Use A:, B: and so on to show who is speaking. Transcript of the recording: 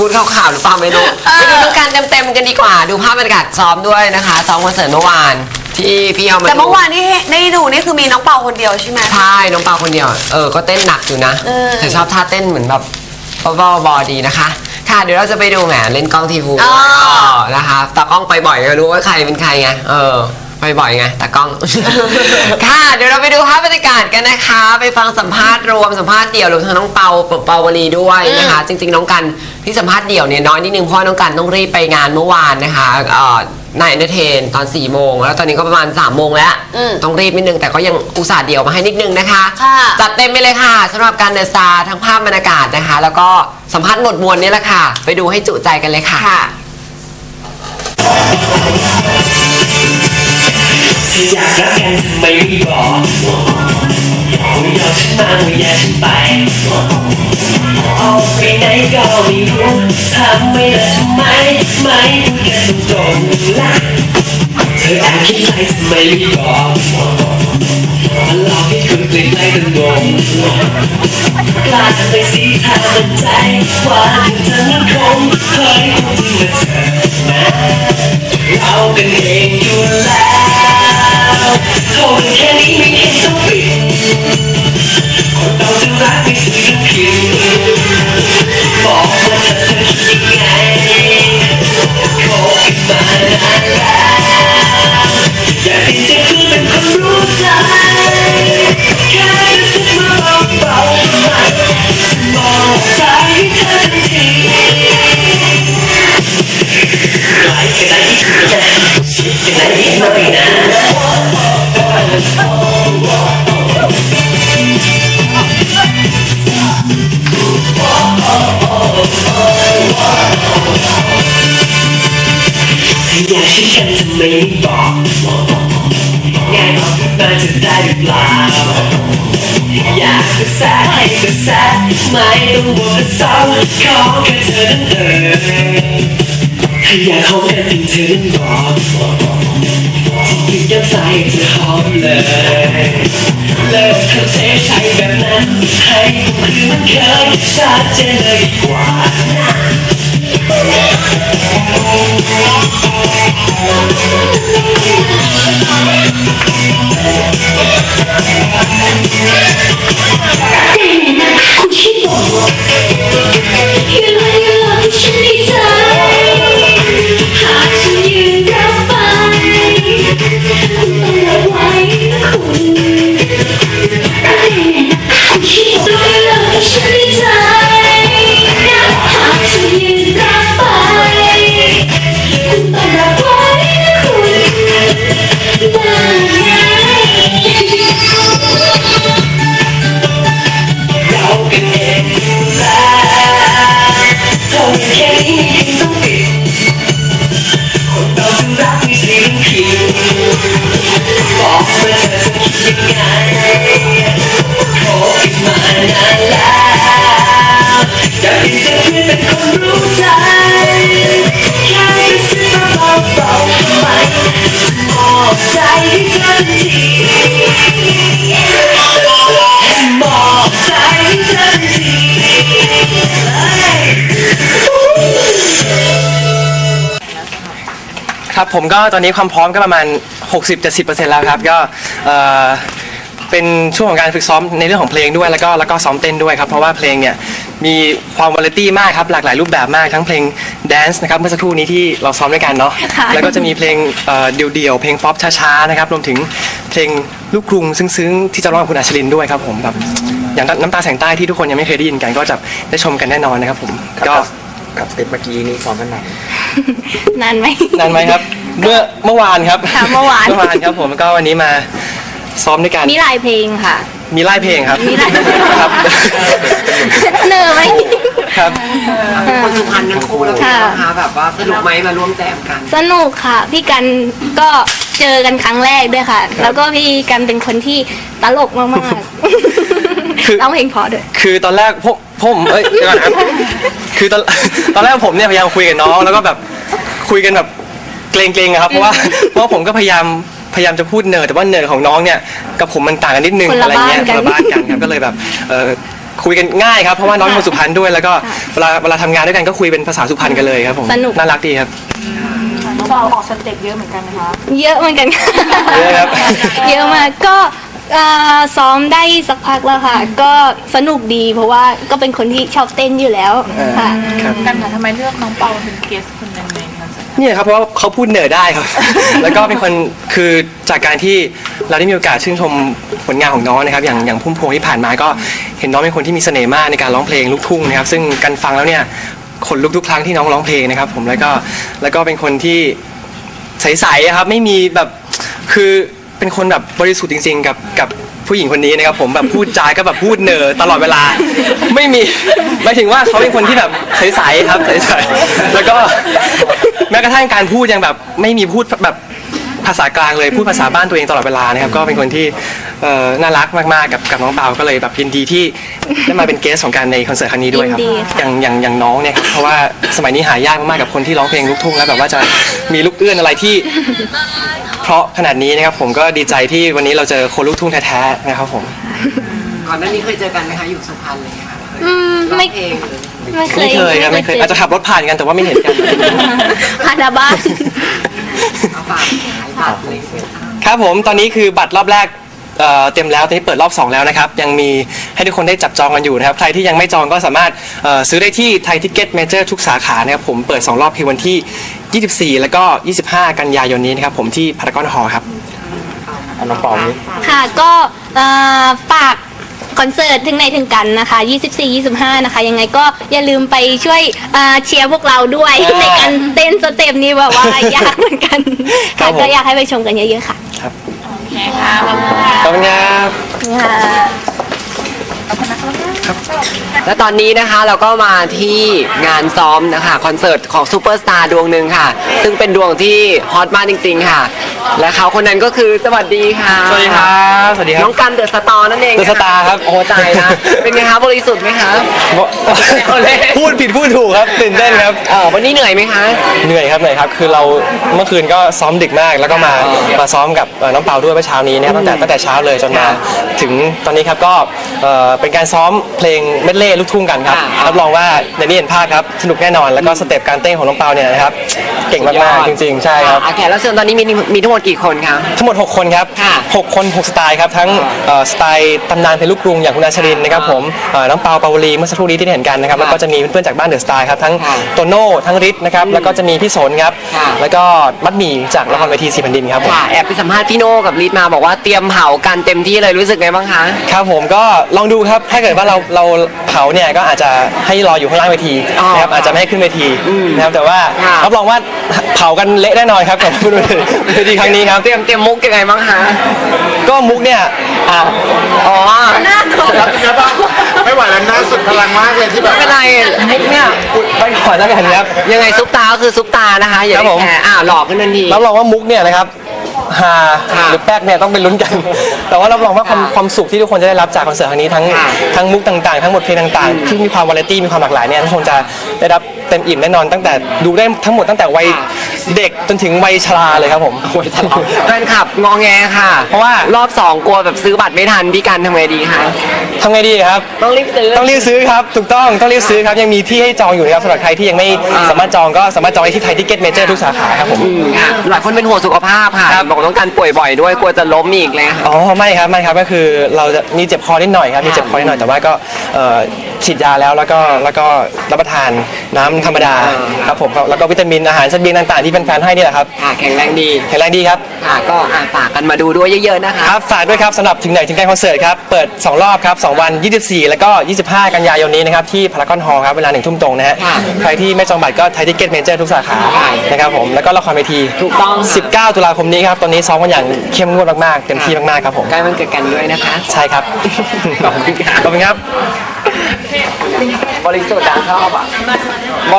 A: พูดข่าวๆหรือเปล่าไม่รู้ไปดูน้องการเต็มๆกันดีกว่า ดูภาพบรรยากาศซ้อมด้วยนะคะซ้อมคอนเสิร์ตเมื่อวานที่พี่เอามา
B: แต่เมื่อ
A: ดู
B: วานที่ได้ดูนี่คือมีน้องเปาคนเดียวใช่ไหม
A: ใช่น้องเปาคนเดียวเออก็เต้นหนักอยู่นะ
B: เออ
A: แต่ชอบท่าเต้นเหมือนแบบบ้าๆบอๆดีนะคะ ค่ะเดี๋ยวเราจะไปดูแหมเล่นกล้องทีฟู
B: อ๋อ
A: นะคะตากล้องไปบ่อยก็รู้ว่าใครเป็นใครไงเออไป บ่อยไงตากล้อง ค่ะ เดี๋ยวเราไปดูภาพบรรยากาศกันนะคะ ไปฟังสัมภาษณ์รวมสัมภาษณ์เดี่ยวรวมทั้งน้องเปาเปาวลีด้วยนะคะ จริง ๆ น้องกันที่สัมภาษณ์เดี่ยวเนี่ยน้อยนิดนึงเพราะว่าน้องกันต้องรีบไปงานเมื่อวานนะคะเอ่อนายเอนเตอร์เทนตอน4ี่โมงแล้วตอนนี้ก็ประมาณ3ามโมงแล้ว
B: อืม
A: ต้องรีบนิดนึงแต่ก็ยังอุตส่าห์เดี่ยวมาให้นิดนึงนะคะ
B: ค่ะ
A: จัดเต็มไปเลยค่ะสำหรับการเดอะสตาร์ทั้งภาพบรรยากาศนะคะ แล้วก็สัมภาษณ์หมดมวลนี่แหละค่ะ ไปดูให้จุใจกันเลยค่ะ
B: ค่ะ
C: ถ้า อยากรักกันทำไมไม่บอกไม่ยอมฉันมาไม่แยกฉันไปออกไปไหนก็ไม่รู้ทำไม่ละทำไมไม่พูดกันตรงๆล่ะเธอแอบคิดไรทำไมไม่บอกมาหลอกให้คนใกล้ๆกันงงกล้าทำไปสิถ้ามันใจว่าเธอมันคงเคยพูดถึงมาเธอนะเรากันเองอยู่แล้ว โทรกันแค่นี้ไม่เห็นต้องปิดคนเราจะรักไม่ถึงต้องผิดบอกว่าเธอเธอคิดยังไงคบกันมานานแล้วอยากที่จะคือเป็นคนรู้ใจแค่กระซิบมาเบาๆทำไมจะมองใจให้เธอทันทีไกลแค่ไหนที่คุณจะชิดแค่ไหนที่หน่อยนะ อยากชิดกันทำไมไม่บอกง่ายออกมาจะได้หรือเปล่าอยากกระแสให้กระแสไม่ต้องบอกกระสาวขอแค่เธอนั้นเองถ้าอยากขอแค่เพียงเธอนั้นบอกที่หยุดยั้งสายให้เธอหอมเลยเลิกทำเสียใจแบบนั้นให้ผมคือมันเคยชัดเจนเลยกว่านะ
D: Yeah. ครับ
C: ผมก็
E: ตอนนี้ความพร้อมก็ประมาณ 60-70%แล้วครับก็เอ่อเป็นช่วงของการฝึกซ้อมในเรื่องของเพลงด้วยแล้วก็แล้วก็ซ้อมเต้นด้วยครับเพราะว่าเพลงเนี่ยมีความวาไรตี้มากครับหลากหลายรูปแบบมากทั้งเพลงแดนซ์นะครับเมื่อสักครู่นี้ที่เราซ้อมด้วยกันเนาะ
D: ค่ะ
E: แล้วก็จะมีเพลงเอ่อเดี่ยวๆเพลงป๊อปช้าๆนะครับรวมถึงเพลงลูกกรุงซึ้งๆที่จะร้องกับคุณอัชรินด้วยครับผมแบบอย่างน้ำตาแสงใต้ที่ทุกคนยังไม่เคยได้ยินกันก็จะได้ชมกันแน่นอนนะครับผมก็
F: กับสเต็ปเมื่อกี้นี่ซ้อมกันหนัก
D: นานไหม
E: นานไหมครับ เมื่อเมื่อวานครับ
D: ค่ะเมื่อวาน
E: เมื่อวานครับผมก็วันนี้มาซ้อมด้วยกัน
D: มีหลายเพลงค่ะ
E: มีไล่เพลงครับ
D: มีไล่เพลง
E: ครับ
D: เหนื่อยไหม
E: ครับ
A: เป็นคนสุพรรณทั้งคู่แล้วเป็นไง
D: ค่ะ
A: บ้างคะแบบว่าสนุกไหมมาร่วมแจมกัน
D: สนุกค่ะ พี่กันก็เจอกันครั้งแรกด้วยค่ะ แล้วก็พี่กันเป็นคนที่ตลกมาก
E: คือ
D: ๆร้องเพลงเพอด้วย
E: คือตอนแรกผมผมเอ้ยเดี๋ยวก่อนนะครับคือตอน ตอนแรกผมเนี่ยพยายามคุยกับน้องแล้วก็แบบคุยกันแบบ เกรงๆอะครับเพราะว่าเพราะว่าผมก็พยายามพยายามจะพูดเนิร์ดแต่ว่าเนิร์ดของน้องเนี่ยกับผมมันต่างกันนิดนึง
D: คนละ
E: อะไรเงี้ย
D: บ้านกัน
E: คนละบ้านกันครับก็เลยแบบเออคุยกันง่ายครับเพราะว่าน้องเป็นคนสุพรรณด้วยแล้วก็เวลาเวลาทำงานด้วยกันก็คุยเป็นภาษาสุพรรณกันเลยครับผม
G: สนุก
E: น่ารักดีครับ
G: เยอะเหมือนกัน
E: เยอะครับ
G: เยอะมากก็เอ่อซ้อมได้สักพักแล้วค่ะ ก็สนุกดีเพราะว่าก็เป็นคนที่ชอบเต้นอยู่แล้วค่ะ
H: กันค่ะทำไมเลือกน้องเปาเป็นเกส เสิร์ต
E: เนี่ยครับเพราะว่าเขาพูดเหนือได้ครับ แล้วก็เป็นคนคือจากการที่เราได้มีโอกาสชื่นชมผลงานของน้องนะครับ อย่างอย่างพุ่มพวงที่ผ่านมาก็เห็นน้องเป็นคนที่มีเสน่ห์มากในการร้องเพลงลูกทุ่งนะครับ ซึ่งกันฟังแล้วเนี่ยขนลุกทุกครั้งที่น้องร้องเพลงนะครับ ผมแล้วก็แล้วก็เป็นคนที่ใสๆอะครับไม่มีแบบคือเป็นคนแบบบริสุทธิ์จริง ๆ กับกับผู้หญิงคนนี้นะครับผมแบบพูดจาก็แบบพูดเหนอตลอดเวลา ไม่มีหมายถึงว่าเขาเป็นคนที่แบบใสๆครับใสๆแล้วก็ แม้กระทั่งการพูดยังแบบไม่มีพูดแบบภาษากลางเลยพูดภาษาบ้านตัวเองตลอดเวลานะครับก็เป็นคนที่เอ่อน่ารักมากๆกับกับน้องเปาก็เลยแบบยินดีที่ได้มาเป็นเกสของการในคอนเสิร์ตครั้งนี้ด้วยครับ
G: ยินดีค่ะ
E: อย่างอย่างอย่างน้องเนี่ยครับเพราะว่าสมัยนี้หายากมากๆกับคนที่ร้องเพลงลูกทุ่งแล้วแบบว่าจะมีลูกเอื้อนอะไรที่ เพราะขนาดนี้นะครับผมก็ดีใจที่วันนี้เราเจอคนลูกทุ่งแท้ๆนะครับผม
A: ก่อนหน้านี้เคยเจอกันไหมคะอยู่สุพรรณอะไรอย่างเงี้ยค่ะ
G: อืม
A: ร้อง
G: ไม่
A: เพลงหรือ
G: ไม่เคย
E: ไม่เคยครับไม่เคยอาจจะขับรถผ่านกันแต่ว่าไม่เห็นกัน
G: พาดาบ้าน
A: เอาฝากขายบัตรอะไรอย่างเงี้ยค่ะ
E: ครับผมตอนนี้คือบัตรรอบแรกเอ่อเต็มแล้วตอนนี้เปิดรอบ 2 แล้วนะครับ ยังมีให้ทุกคนได้จับจองกันอยู่นะครับ ใครที่ยังไม่จองก็สามารถเอ่อซื้อได้ที่ไทยทิกเก็ตเมเจอร์ทุกสาขานะครับผมเปิด 2 รอบคือวันที่ 24 แล้วก็ 25 กันยายนนี้นะครับผมที่พารากอนฮอลล์ครับ
F: เอาน้องเปานี้
G: ค่ะก็เอ่อฝาก คอนเสิร์ตถึงไหนถึงกันนะคะ 24-25 นะคะ ยังไงก็อย่าลืมไปช่วยเอ่อเชียร์พวกเราด้วย
E: อ่า
G: ในการเต้นสเต็ปนี้แบบว่ายากเหมือนกัน
E: ครั
G: ค่ะ
E: บผม
G: ก็อยากให้ไปชมกันเยอะๆค่ะ
E: ขอบคุณครับ
A: และตอนนี้นะคะเราก็มาที่งานซ้อมนะคะคอนเสิร์ตของซูเปอร์สตาร์ดวงหนึ่งค่ะ ซึ่งเป็นดวงที่ฮอตมากจริงๆค่ะ และเขาคนนั้นก็คือสวัสดีค่ะ
E: สวัสดีครับ สวัสดีครั
A: น้
E: บ
A: องกันเดอะสตอร์นั่นเอง
E: The Star ครับ
A: โอ้ตายนะ เป็นไงคะบริสุทธิ์ไหมคะ เอาเลย
E: พูดผิดพูดถูกครับตื่นเต้นครับ
A: เออวันนี้เหนื่อยไหมคะ
E: เหนื่อยครับเหนื่อยครับ คือเราเมื่อคืนก็ซ้อมดึกมากแล้วก็มามาซ้อมกับเอ่อน้องเปาด้วยเมื่อเช้านี้นะครับตั้งแต่ตั้งแต่เช้าเลยจนมาถึงตอนนี้ครับก็เอ่อเป็นการซ้อมเพลงเมดเล่ลูกทุ่งกันครับ
A: ค่ะ
E: รับรองว่าในนี้เห็นภาพครับสนุกแน่นอนแล้วก็สเต็ปการเต้นของน้องเปาเนี่ยนะครับเก่งมากๆจริง ๆ ใช่ครับ
A: อะแขกรับเชิญตอนนี้มีมีทั้งหมดกี่คนคะ
E: ทั้งหมด 6 คนครับ
A: ค่ะ
E: 6 คน 6 สไตล์ครับทั้งเอ่อสไตล์ตำนานเพลงลูกกรุงอย่างคุณอาชรินทร์นะครับผมเอ่อน้องเปาเปาวลีเมื่อสักครู่นี้ที่ได้เห็นกันนะครับ
A: ค่ะ
E: แล้วก็จะมีเพื่อนๆจากบ้านเดอะสไตล์ครับทั้ง
A: ค่ะ
E: โตโน่ทั้งฤทธิ์นะครับแล้วก็จะมีพี่สนครับ
A: ค่ะ
E: แล้วก็มัดหมี่จากละครเวทีสีแผ่นดินครับผม
A: ค่ะแอบไปสัมภาษณ์พี่โน่กับลีดมาบอกว่าเตรียมเผากันเต็มที่เลยรู้สึกไงบ้างคะ
E: ครับผมก็ลองดูครับถ้าเกิดว่าเราเราเผาเนี่ยก็อาจจะให้รออยู่ข้างล่างเวที
A: อ๋อ
E: นะครับอาจจะไม่ให้ขึ้นเวที
A: อืม
E: นะครับแต่ว่า
A: ค่ะ
E: รับรองว่าเผากันเละแน่นอนครับกับเวทีครั้งนี้ครับ
A: เตรียมเตรียมมุกยังไงบ้างคะ
E: ก็มุกเนี่ยอะ
A: อ๋อ
F: ไม่ไหวแล้วนะสุดพลังมากเลยที่แบ
A: ไม่
F: บ
A: เป็นไรมุกเนี่ย
E: ไปก่อนแล้วกันครับ
A: ยังไงซุปตาก็คือซุปตานะคะอย่า
E: ครับ
A: ได้
E: ผม
A: แคร์อ่าหลอกขึ้นทันที
E: รับรองว่ามุกเนี่ยนะครับฮา
A: ค่ะ
E: หรือแป๊กเนี่ยต้องเป็นลุ้นกัน แต่ว่ารับรองว่าความ
A: ค่ะ
E: ความสุขที่ทุกคนจะได้รับจากคอนเสิร์ตครั้งนี้ทั้ง
A: ค่ะ
E: ทั้งมุกต่างๆ ทั้งบทเพลงต่างๆ ที่มีความวาไรตี้มีความหลากหลายเนี่ยทุกคนจะได้รับ เต็มอิ่มแน่นอนตั้งแต่ดูได้ทั้งหมดตั้งแต่วัยเด็กจนถึงวัยชราเลยครับผม
A: โอ้ยตลอดแฟนคลับงอแงค่ะ
E: เพราะว่า
A: รอบสองกลัวแบบซื้อบัตรไม่ทันพี่กันทำไงดีคะ
E: ทำไงดีครับ
A: ต้องรีบซื้อ
E: ต้องรีบซื้อครับถูกต้องต้องรีบซื้อครับยังมีที่ให้จองอยู่นะครับสำหรับใครที่ยังไม่สามารถจองก็สามารถจองได้ที่ไทยทิเก็ตเมเจอร์ทุกสาขาครับผม
A: อืมค่ะหลายคนเป็นห่วงสุขภาพค่ะ
E: ครับ
A: บอกต้องการป่วยบ่อยด้วยกลัวจะล้มอีกเลยค่ะ
E: อ๋อไม่ครับไม่ครับก็คือเราจะมีเจ็บคอนิดหน่อยครับมีเจ็บคอนิดหน่อยแต่ว่าก็เอ่อฉีดยาแล้วแล้วก็แล้วก็รับประทานน้ำธรรมดา
A: อ่า
E: ครับผมแล้วก็วิตามินอาหารเสบียงต่างๆที่แฟนๆให้นี่แหละครับ
A: ค่ะแข็งแรงดี
E: แข็งแรงดีครับ
A: ค่ะก็อะฝากกันมาดูด้วยเยอะๆนะคะ
E: ครับฝากด้วยครับสำหรับถึงไหนถึงกันคอนเสิร์ตครับเปิด 2 รอบครับ 2 วัน 24 แล้วก็ 25 กันยายนนี้นะครับที่พารากอนฮอลล์ครับเวลาหนึ่งทุ่มตรงนะฮะ
A: ค่ะ
E: ใครที่ไม่จองบัตรก็ไทยทิเก็ตเมเจอร์ทุกสาขา
A: ค่ะ
E: นะครับผมแล้วก็ละครเวที
A: ถูกต้องค่ะ
E: 19 ตุลาคมนี้ครับตอนนี้ซ้อมกันอย่างเข้มงวดมากๆเต็มที่มากๆครับผม
A: ใกล้มันเกิดกันด้วยนะคะ
E: ใช่ครับ
A: ขอบคุณครับ
E: ขอบคุณครับ
A: บริสุทธิ์อะชอบอะบริ